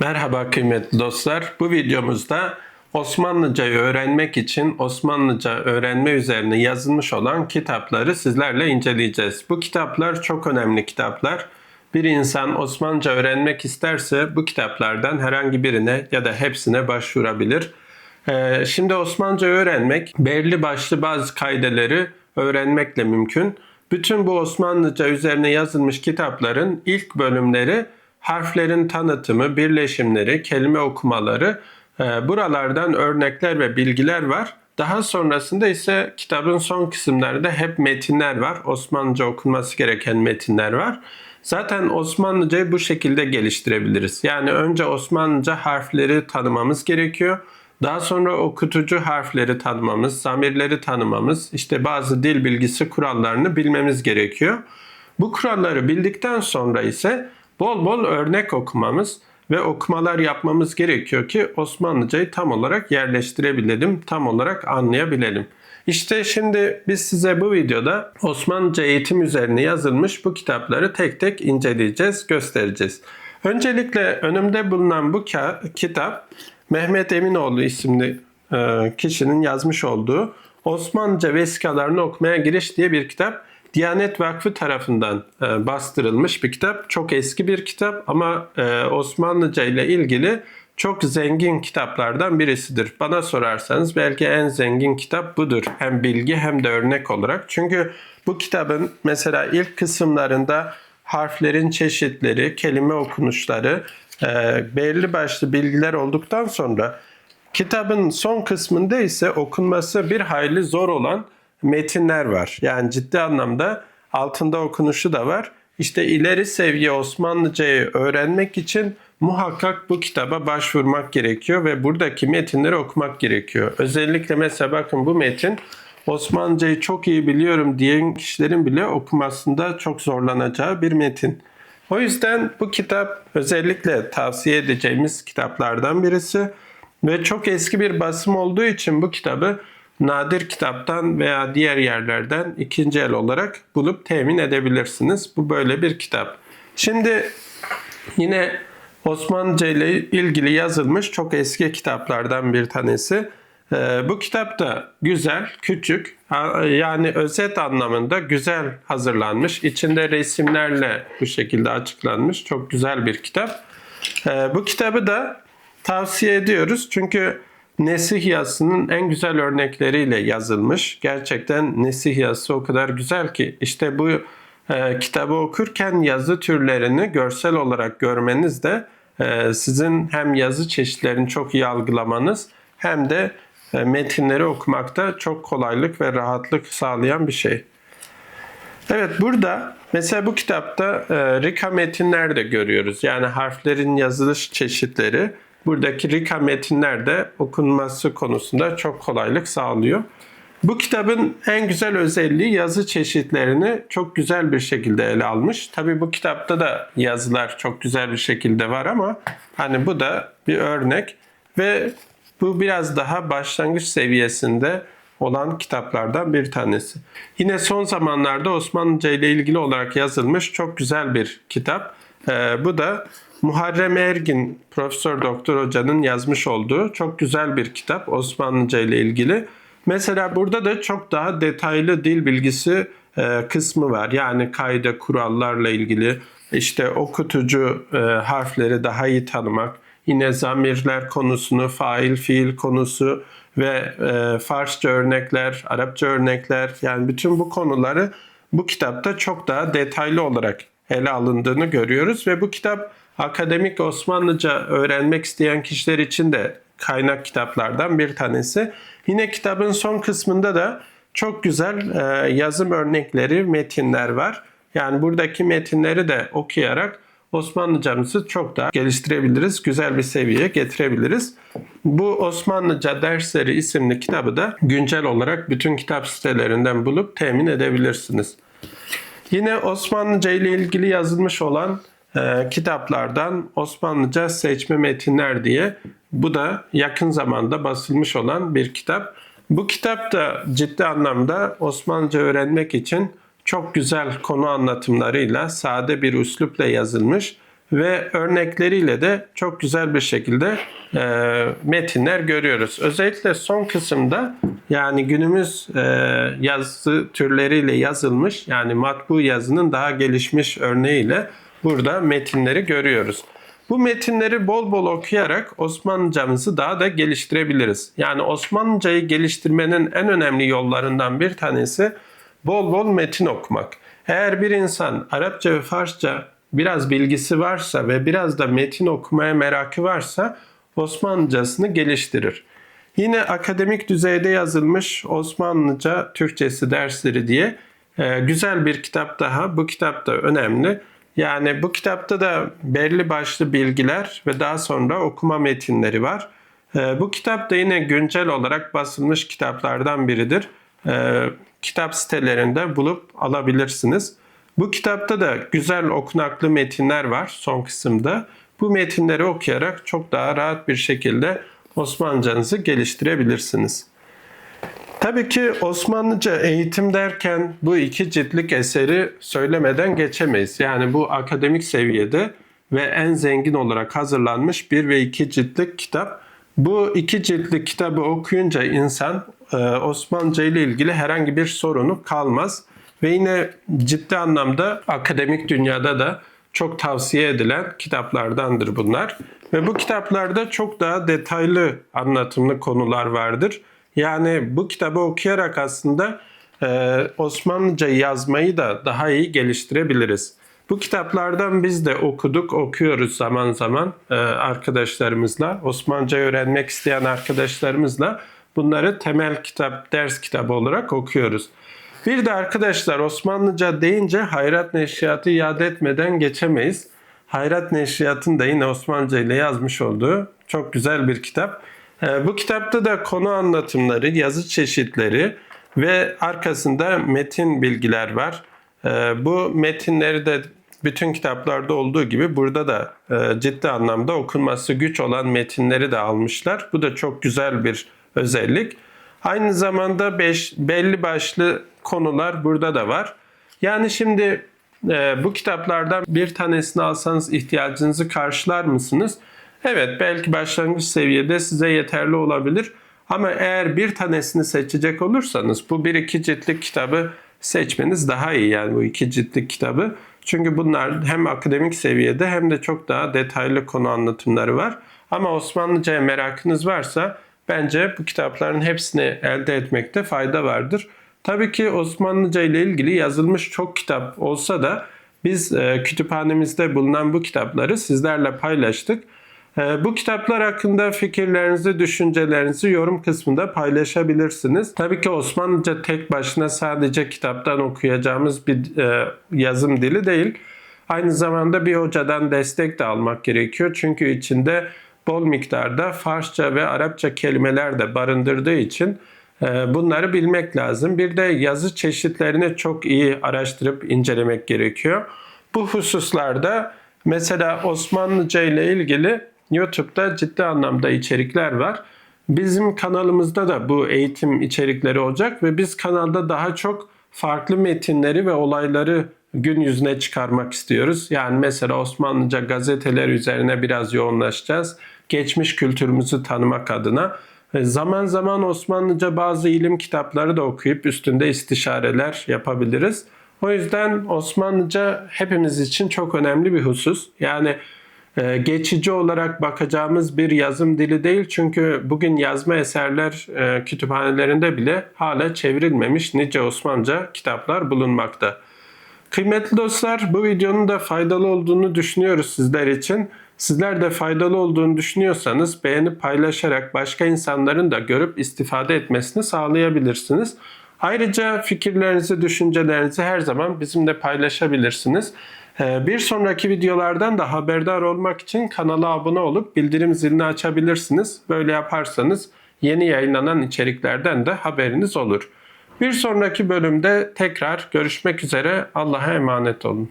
Merhaba kıymetli dostlar. Bu videomuzda Osmanlıcayı öğrenmek için Osmanlıca öğrenme üzerine yazılmış olan kitapları sizlerle inceleyeceğiz. Bu kitaplar çok önemli kitaplar. Bir insan Osmanlıca öğrenmek isterse bu kitaplardan herhangi birine ya da hepsine başvurabilir. Ee, Şimdi Osmanlıca öğrenmek belli başlı bazı kaideleri öğrenmekle mümkün. Bütün bu Osmanlıca üzerine yazılmış kitapların ilk bölümleri harflerin tanıtımı, birleşimleri, kelime okumaları e, buralardan örnekler ve bilgiler var. Daha sonrasında ise kitabın son kısımlarında hep metinler var. Osmanlıca okunması gereken metinler var. Zaten Osmanlıcayı bu şekilde geliştirebiliriz. Yani önce Osmanlıca harfleri tanımamız gerekiyor. Daha sonra okutucu harfleri tanımamız, zamirleri tanımamız, işte bazı dil bilgisi kurallarını bilmemiz gerekiyor. Bu kuralları bildikten sonra ise bol bol örnek okumamız ve okumalar yapmamız gerekiyor ki Osmanlıcayı tam olarak yerleştirebilelim, tam olarak anlayabilelim. İşte şimdi biz size bu videoda Osmanlıca eğitim üzerine yazılmış bu kitapları tek tek inceleyeceğiz, göstereceğiz. Öncelikle önümde bulunan bu kitap Mehmet Eminoğlu isimli e, kişinin yazmış olduğu Osmanlıca vesikalarını okumaya giriş diye bir kitap. Diyanet Vakfı tarafından e, bastırılmış bir kitap. Çok eski bir kitap ama e, Osmanlıca ile ilgili çok zengin kitaplardan birisidir. Bana sorarsanız belki en zengin kitap budur. Hem bilgi hem de örnek olarak. Çünkü bu kitabın mesela ilk kısımlarında harflerin çeşitleri, kelime okunuşları, e, belli başlı bilgiler olduktan sonra kitabın son kısmında ise okunması bir hayli zor olan metinler var. Yani ciddi anlamda altında okunuşu da var. İşte ileri seviye Osmanlıcayı öğrenmek için muhakkak bu kitaba başvurmak gerekiyor ve buradaki metinleri okumak gerekiyor. Özellikle mesela bakın bu metin Osmanlıcayı çok iyi biliyorum diyen kişilerin bile okumasında çok zorlanacağı bir metin. O yüzden bu kitap özellikle tavsiye edeceğimiz kitaplardan birisi ve çok eski bir basım olduğu için bu kitabı nadir kitaptan veya diğer yerlerden ikinci el olarak bulup temin edebilirsiniz. Bu böyle bir kitap. Şimdi yine Osmanlıca ile ilgili yazılmış çok eski kitaplardan bir tanesi. Ee, bu kitap da güzel, küçük, yani özet anlamında güzel hazırlanmış. İçinde resimlerle bu şekilde açıklanmış. Çok güzel bir kitap. Ee, bu kitabı da tavsiye ediyoruz. Çünkü Nesih yazısının en güzel örnekleriyle yazılmış. Gerçekten Nesih yazısı o kadar güzel ki işte bu e, kitabı okurken yazı türlerini görsel olarak görmeniz de e, sizin hem yazı çeşitlerini çok iyi algılamanız hem de e, metinleri okumakta çok kolaylık ve rahatlık sağlayan bir şey. Evet burada mesela bu kitapta e, Rika metinler de görüyoruz. Yani harflerin yazılış çeşitleri buradaki Rika metinler de okunması konusunda çok kolaylık sağlıyor. Bu kitabın en güzel özelliği yazı çeşitlerini çok güzel bir şekilde ele almış. Tabi bu kitapta da yazılar çok güzel bir şekilde var ama hani bu da bir örnek ve bu biraz daha başlangıç seviyesinde olan kitaplardan bir tanesi. Yine son zamanlarda Osmanlıca ile ilgili olarak yazılmış çok güzel bir kitap. Ee, bu da Muharrem Ergin Profesör Doktor Hoca'nın yazmış olduğu çok güzel bir kitap Osmanlıca ile ilgili. Mesela burada da çok daha detaylı dil bilgisi e, kısmı var. Yani kayda kurallarla ilgili işte okutucu e, harfleri daha iyi tanımak, yine zamirler konusunu, fail fiil konusu ve e, Farsça örnekler, Arapça örnekler yani bütün bu konuları bu kitapta çok daha detaylı olarak ele alındığını görüyoruz ve bu kitap akademik Osmanlıca öğrenmek isteyen kişiler için de kaynak kitaplardan bir tanesi. Yine kitabın son kısmında da çok güzel e, yazım örnekleri, metinler var. Yani buradaki metinleri de okuyarak Osmanlıcamızı çok daha geliştirebiliriz, güzel bir seviyeye getirebiliriz. Bu Osmanlıca Dersleri isimli kitabı da güncel olarak bütün kitap sitelerinden bulup temin edebilirsiniz. Yine Osmanlıca ile ilgili yazılmış olan e, kitaplardan Osmanlıca seçme metinler diye bu da yakın zamanda basılmış olan bir kitap. Bu kitap da ciddi anlamda Osmanlıca öğrenmek için çok güzel konu anlatımlarıyla sade bir üslupla yazılmış ve örnekleriyle de çok güzel bir şekilde e, metinler görüyoruz. Özellikle son kısımda yani günümüz e, yazı türleriyle yazılmış yani matbu yazının daha gelişmiş örneğiyle burada metinleri görüyoruz. Bu metinleri bol bol okuyarak Osmanlıcamızı daha da geliştirebiliriz. Yani Osmanlıcayı geliştirmenin en önemli yollarından bir tanesi bol bol metin okumak. Eğer bir insan Arapça ve Farsça biraz bilgisi varsa ve biraz da metin okumaya merakı varsa Osmanlıcasını geliştirir. Yine akademik düzeyde yazılmış Osmanlıca Türkçesi dersleri diye e, güzel bir kitap daha. Bu kitap da önemli. Yani bu kitapta da belli başlı bilgiler ve daha sonra okuma metinleri var. E, bu kitap da yine güncel olarak basılmış kitaplardan biridir. E, kitap sitelerinde bulup alabilirsiniz. Bu kitapta da güzel okunaklı metinler var son kısımda. Bu metinleri okuyarak çok daha rahat bir şekilde Osmanlıcanızı geliştirebilirsiniz. Tabii ki Osmanlıca eğitim derken bu iki ciltlik eseri söylemeden geçemeyiz. Yani bu akademik seviyede ve en zengin olarak hazırlanmış bir ve iki ciltlik kitap. Bu iki ciltlik kitabı okuyunca insan e, Osmanlıca ile ilgili herhangi bir sorunu kalmaz. Ve yine ciddi anlamda akademik dünyada da çok tavsiye edilen kitaplardandır bunlar. Ve bu kitaplarda çok daha detaylı anlatımlı konular vardır. Yani bu kitabı okuyarak aslında e, Osmanlıca yazmayı da daha iyi geliştirebiliriz. Bu kitaplardan biz de okuduk, okuyoruz zaman zaman e, arkadaşlarımızla. Osmanlıca öğrenmek isteyen arkadaşlarımızla bunları temel kitap, ders kitabı olarak okuyoruz. Bir de arkadaşlar Osmanlıca deyince Hayrat Neşriyat'ı iade etmeden geçemeyiz. Hayrat Neşriyat'ın da yine Osmanlıca ile yazmış olduğu çok güzel bir kitap. Ee, bu kitapta da konu anlatımları, yazı çeşitleri ve arkasında metin bilgiler var. Ee, bu metinleri de bütün kitaplarda olduğu gibi burada da e, ciddi anlamda okunması güç olan metinleri de almışlar. Bu da çok güzel bir özellik. Aynı zamanda beş, belli başlı konular burada da var. Yani şimdi e, bu kitaplardan bir tanesini alsanız ihtiyacınızı karşılar mısınız? Evet belki başlangıç seviyede size yeterli olabilir. Ama eğer bir tanesini seçecek olursanız bu bir iki ciltlik kitabı seçmeniz daha iyi yani bu iki ciltlik kitabı. Çünkü bunlar hem akademik seviyede hem de çok daha detaylı konu anlatımları var. Ama Osmanlıca'ya merakınız varsa bence bu kitapların hepsini elde etmekte fayda vardır. Tabii ki Osmanlıca ile ilgili yazılmış çok kitap olsa da biz e, kütüphanemizde bulunan bu kitapları sizlerle paylaştık. E, bu kitaplar hakkında fikirlerinizi, düşüncelerinizi yorum kısmında paylaşabilirsiniz. Tabii ki Osmanlıca tek başına sadece kitaptan okuyacağımız bir e, yazım dili değil. Aynı zamanda bir hocadan destek de almak gerekiyor. Çünkü içinde bol miktarda Farsça ve Arapça kelimeler de barındırdığı için ee, bunları bilmek lazım. Bir de yazı çeşitlerini çok iyi araştırıp incelemek gerekiyor. Bu hususlarda mesela Osmanlıca ile ilgili YouTube'da ciddi anlamda içerikler var. Bizim kanalımızda da bu eğitim içerikleri olacak ve biz kanalda daha çok farklı metinleri ve olayları gün yüzüne çıkarmak istiyoruz. Yani mesela Osmanlıca gazeteler üzerine biraz yoğunlaşacağız. Geçmiş kültürümüzü tanımak adına. Zaman zaman Osmanlıca bazı ilim kitapları da okuyup üstünde istişareler yapabiliriz. O yüzden Osmanlıca hepimiz için çok önemli bir husus. Yani e, geçici olarak bakacağımız bir yazım dili değil. Çünkü bugün yazma eserler e, kütüphanelerinde bile hala çevrilmemiş nice Osmanlıca kitaplar bulunmakta. Kıymetli dostlar bu videonun da faydalı olduğunu düşünüyoruz sizler için. Sizler de faydalı olduğunu düşünüyorsanız beğenip paylaşarak başka insanların da görüp istifade etmesini sağlayabilirsiniz. Ayrıca fikirlerinizi, düşüncelerinizi her zaman bizimle paylaşabilirsiniz. Ee, bir sonraki videolardan da haberdar olmak için kanala abone olup bildirim zilini açabilirsiniz. Böyle yaparsanız yeni yayınlanan içeriklerden de haberiniz olur. Bir sonraki bölümde tekrar görüşmek üzere. Allah'a emanet olun.